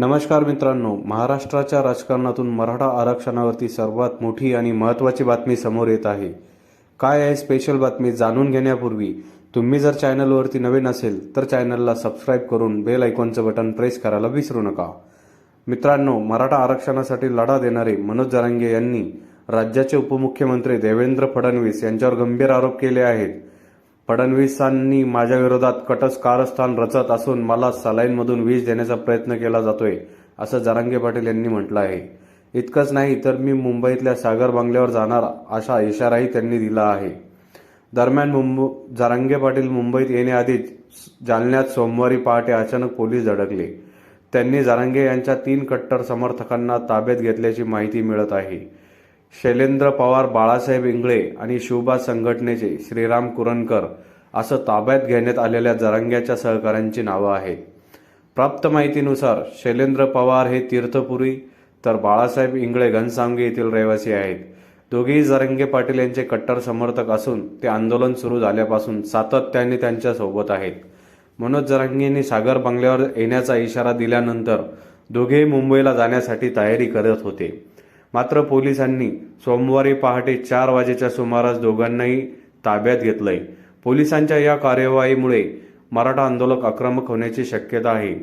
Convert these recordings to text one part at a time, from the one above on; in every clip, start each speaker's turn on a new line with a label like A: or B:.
A: नमस्कार मित्रांनो महाराष्ट्राच्या राजकारणातून मराठा आरक्षणावरती सर्वात मोठी आणि महत्त्वाची बातमी समोर येत आहे. काय आहे स्पेशल बातमी जाणून घेण्यापूर्वी तुम्ही जर चॅनलवरती नवीन असेल तर चॅनलला सबस्क्राईब करून बेल आयकॉनचं बटन प्रेस करायला विसरू नका. मित्रांनो मराठा आरक्षणासाठी लढा देणारे मनोज जरांगे यांनी राज्याचे उपमुख्यमंत्री देवेंद्र फडणवीस यांच्यावर गंभीर आरोप केले आहेत. फडणवीसांनी माझ्या विरोधात कटस कारस्थान रचत असून मला सलाईनमधून विष देण्याचा प्रयत्न केला जातोय असं जरांगे पाटील यांनी म्हटलं आहे. इतकंच नाही तर मी मुंबईतल्या सागर बंगल्यावर जाणार असा इशाराही त्यांनी दिला आहे. दरम्यान मुंब जरांगे पाटील मुंबईत येण्याआधीच जालन्यात सोमवारी पहाटे अचानक पोलीस धडकले. त्यांनी जरांगे यांच्या तीन कट्टर समर्थकांना ताब्यात घेतल्याची माहिती मिळत आहे. शैलेंद्र पवार बाळासाहेब इंगळे आणि शिवबा संघटनेचे श्रीराम कुरणकर असं ताब्यात घेण्यात आलेल्या जरांग्याच्या सहकाऱ्यांची नावं आहेत. प्राप्त माहितीनुसार शैलेंद्र पवार हे तीर्थपुरी तर बाळासाहेब इंगळे घनसावंगी येथील रहिवासी आहेत. दोघेही जरंगे पाटील यांचे कट्टर समर्थक असून ते आंदोलन सुरू झाल्यापासून सातत्याने त्यांच्यासोबत आहेत. मनोज जरांगेंनी सागर बंगल्यावर येण्याचा इशारा दिल्यानंतर दोघेही मुंबईला जाण्यासाठी तयारी करत होते. मात्र पोलिसांनी सोमवारी पहाटे चार वाजेच्या सुमारास दोघांनाही ताब्यात घेतलंय. पोलिसांच्या या कार्यवाहीमुळे मराठा आंदोलक आक्रमक होण्याची शक्यता आहे.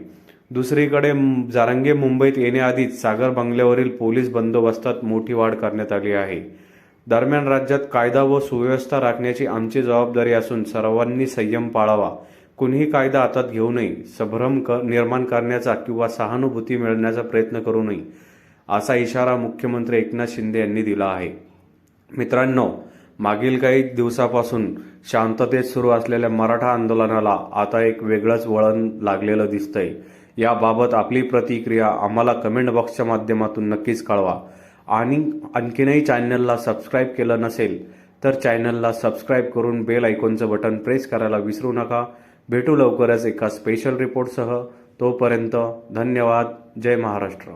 A: दुसरीकडे जारंगे मुंबईत येण्याआधीच सागर बंगल्यावरील पोलीस बंदोबस्तात मोठी वाढ करण्यात आली आहे. दरम्यान राज्यात कायदा व सुव्यवस्था राखण्याची आमची जबाबदारी असून सर्वांनी संयम पाळावा. कुणीही कायदा हातात घेऊ नये संभ्रम क निर्माण करण्याचा किंवा सहानुभूती मिळवण्याचा प्रयत्न करू नये. असा इशारा मुख्यमंत्री एकनाथ शिंदे यांनी दिला आहे. मित्रांनो मागील काही दिवसापासून शांततेत सुरू असलेल्या मराठा आंदोलनाला आता एक वेगळंच वळण लागलेलं दिसतंय. याबाबत आपली प्रतिक्रिया आम्हाला कमेंट बॉक्सच्या माध्यमातून नक्कीच कळवा. आणि आणखीनही चॅनलला सबस्क्राईब केलं नसेल तर चॅनलला सबस्क्राईब करून बेल आयकॉनचं बटन प्रेस करायला विसरू नका. भेटू लवकरच एका स्पेशल रिपोर्टसह. तोपर्यंत धन्यवाद. जय महाराष्ट्र.